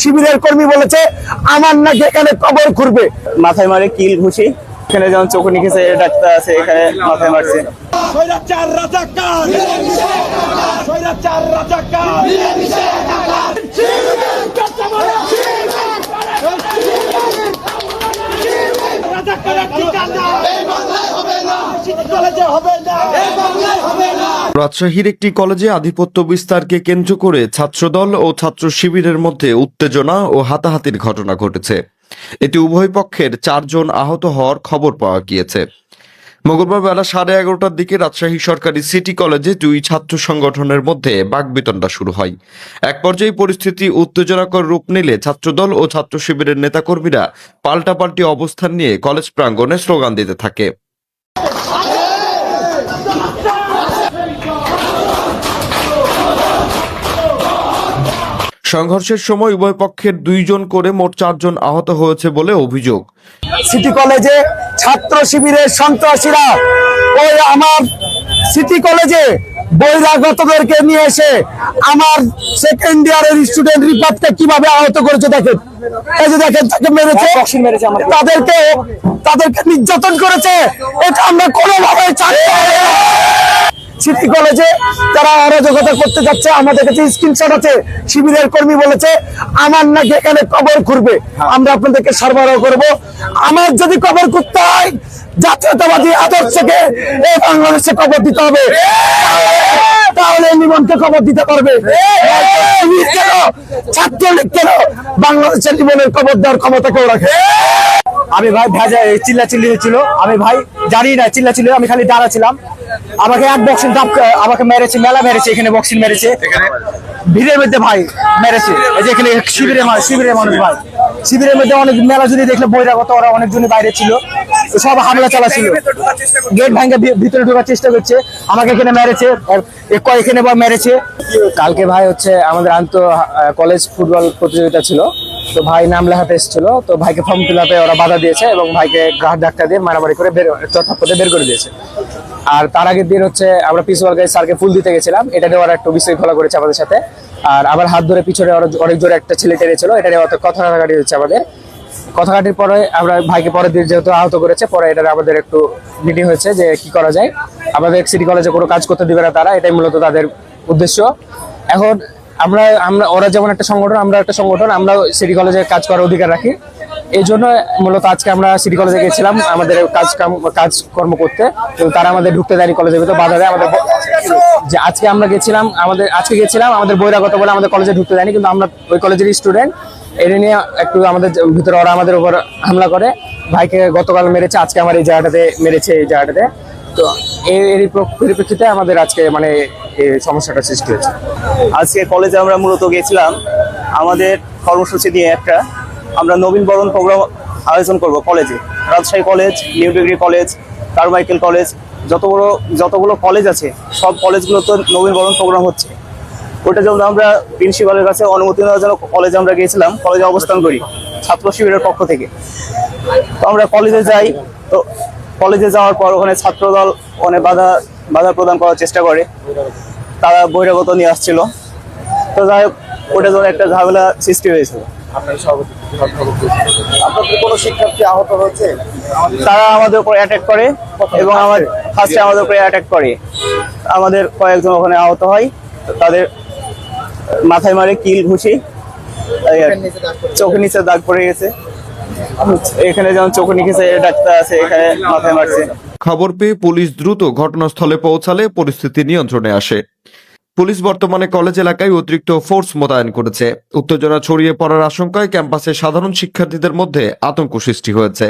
শিবিরের কর্মী বলেছে আমার নাকি এখানে কবর খুঁড়বে মাথায় মারে কিল ঘুষি। এখানে যেমন চোখ নিকেছে ডাক্তার আছে এখানে মাথায় মারছে। স্বৈরাচার রাজাকার স্বৈরাচার রাজাকার রাজাকারের ঠিকানা সিটি কলেজে হবে না রাজশাহীর একটি কলেজে আধিপত্য বিস্তারকে কেন্দ্র করে ছাত্রদল ও ছাত্র শিবিরের মধ্যে উত্তেজনা ও হাতাহাতির ঘটনা ঘটেছে। এতে উভয় পক্ষের চারজন আহত হওয়ার খবর পাওয়া গিয়েছে। মঙ্গলবার বেলা সাড়ে এগারোটার দিকে রাজশাহী সরকারি সিটি কলেজে দুই ছাত্র সংগঠনের মধ্যে বাগবিতণ্ডা শুরু হয়। এক পর্যায়ে পরিস্থিতি উত্তেজনাকর রূপ নিলে ছাত্রদল ও ছাত্র শিবিরের নেতাকর্মীরা পাল্টাপাল্টি অবস্থান নিয়ে কলেজ প্রাঙ্গণে স্লোগান দিতে থাকে। সংঘর্ষের সময় উভয় পক্ষের দুইজন করে মোট চারজন আহত হয়েছে বলে অভিযোগ। সিটি কলেজে ছাত্র শিবিরের সন্ত্রাসীরা ওই আমার সিটি কলেজে বহিরাগতদেরকে নিয়ে এসে আমার সেকেন্ড ইয়ারের স্টুডেন্ট রিপাতকে কীভাবে আহত করেছে দেখেন। এই যে দেখেন তাকে মেরেছে। তাদেরকে তাদেরকে নির্যাতন করেছে। এটা আমরা কোনোভাবে চাই না। সিটি কলেজে তারা অরাজকতা করতে যাচ্ছে। আমাদের কাছে স্ক্রিনশট আছে। শিবিরের কর্মী বলেছে, আমার নাকি এখানে কবর খুঁড়বে। আমরা আপনাদেরকে সরবরাহ করব। আমার যদি কবর খুঁড়তে হয়, জাতীয়তাবাদী আদর্শকে এই বাংলাদেশে কবর দিতে হবে। তাহলে নিমনকে কবর দিতে পারবে। ছাত্রলীগ কেন? বাংলাদেশের জীবনের কবর দেওয়ার ক্ষমতা কেউ রাখে আমি ভাই ভেজা চিল্লা চিল্লি হচ্ছিল আমি ভাই জানি না চিল্লা চিল্লি আমি খালি দাঁড়া ছিলাম। আমাকে এক বক্সিং আমাকে মেরেছে মেলা মেরেছে এখানে বক্সিং মেরেছে। ভিড়ের মধ্যে ভাই মেরেছে। এই যে এখানে শিবিরে শিবিরের মানুষ ভাই। শিবিরের মধ্যে অনেক মেলা যদি দেখলে বহিরাগত ওরা অনেকজনই বাইরে ছিল। তো সব হামলা চালাছিল গেট ভাঙে ভি- ভিতরে ঢোকার চেষ্টা করছে। আমাকে এখানে মেরেছে আর- এখানে বা মেরেছে। কালকে ভাই হচ্ছে আমাদের আন্ত কলেজ ফুটবল প্রতিযোগিতা ছিল। তো ভাই নাম লেখা লেখাতে এসেছিল, তো ভাইকে ফর্ম ফিল আপে ওরা বাধা দিয়েছে এবং ভাইকে গ্রাহক ডাক্তার দিয়ে মারামারি করে বের চটপটে বের করে দিয়েছে। আর তার আগের দিন হচ্ছে আমরা প্রিন্সিপাল গাইড স্যারকে ফুল দিতে গেছিলাম, এটা নিয়ে ওরা একটু বিশৃঙ্খলা করেছে আমাদের সাথে। আর আবার হাত ধরে পিছনে অনেক জোরে একটা ছেলে টেনেছিল, এটা নিয়ে অত কথা কাটাকাটি হচ্ছে আমাদের। কথা কাটির পরে আমরা ভাইকে পরের দিন যেহেতু আহত করেছে, পরে এটা আমাদের একটু মিটিং হয়েছে যে কি করা যায়। আমাদের সিটি কলেজে কোনো কাজ করতে দিবে না তারা, এটাই মূলত তাদের উদ্দেশ্য। এখন আমরা আমরা, ওরা যেমন একটা সংগঠন, আমরা একটা সংগঠন, আমরা সিটি কলেজে কাজ করার অধিকার রাখি। এই জন্য মূলত আজকে আমরা সিটি কলেজে গেছিলাম আমাদের কাজ কাজকর্ম করতে। তো তারা আমাদের ঢুকতে দেয়নি কলেজের ভিতরে, বাধা দেয় আমাদের যে আজকে আমরা গেছিলাম আমাদের, আজকে গেছিলাম আমাদের বহিরাগত বলে আমাদের কলেজে ঢুকতে দেয়নি, কিন্তু আমরা ওই কলেজের স্টুডেন্ট এটা নিয়ে একটু আমাদের ভিতরে ওরা আমাদের উপর হামলা করে। ভাইকে গতকাল মেরেছে, আজকে আমার এই জায়গাটাতে মেরেছে, এই জায়গাটাতে। তো এর পরিপ্রেক্ষিতে আমাদের আজকে মানে সমস্যাটা সৃষ্টি হয়েছে। আজকে কলেজে আমরা মূলত গেছিলাম আমাদের কর্মসূচি দিয়ে একটা আমরা নবীন বরণ প্রোগ্রাম আয়োজন করব কলেজে। Rajshahi college, new degree college, Carmichael college, যত বড়, যতগুলো কলেজ আছে, সব কলেজগুলো তো নবীন বরণ প্রোগ্রাম হচ্ছে। ওটা যেমন আমরা প্রিন্সিপালের কাছে অনুমতি নেওয়ার জন্য কলেজে আমরা গিয়েছিলাম, কলেজে অবস্থান করি, ছাত্র শিবিরের পক্ষ থেকে। তো আমরা কলেজে যাই, তো কলেজে যাওয়ার পর ওখানে ছাত্রদল ওখানে বাধা বাধা প্রদান করার চেষ্টা করে। তারা বহিরাগত নিয়ে আসছিল। তো যাই হোক ওটা যেন একটা ঝামেলা সৃষ্টি হয়েছিল। আপনাদের কোনো শিক্ষার্থী আহত হয়েছে? তারা আমাদের উপর অ্যাটাক করে এবং আমার ফার্স্টে আমাদের উপরে অ্যাটাক করে। আমাদের কয়েকজন ওখানে আহত হয়। তাদের মাথায় মারে কিল ঘুষি। এই আর কি। চোখের নিচে দাগ পড়ে গেছে। এখানে যেমন নিখেছে ডাক্তার আছে, এখানে মাথায় মারছে। খবর পেয়ে পুলিশ দ্রুত ঘটনাস্থলে পৌঁছালে পরিস্থিতি নিয়ন্ত্রণে আসে। পুলিশ বর্তমানে কলেজ এলাকায় অতিরিক্ত ফোর্স মোতায়েন করেছে। উত্তেজনা ছড়িয়ে পড়ার আশঙ্কায় ক্যাম্পাসে সাধারণ শিক্ষার্থীদের মধ্যে আতঙ্ক সৃষ্টি হয়েছে।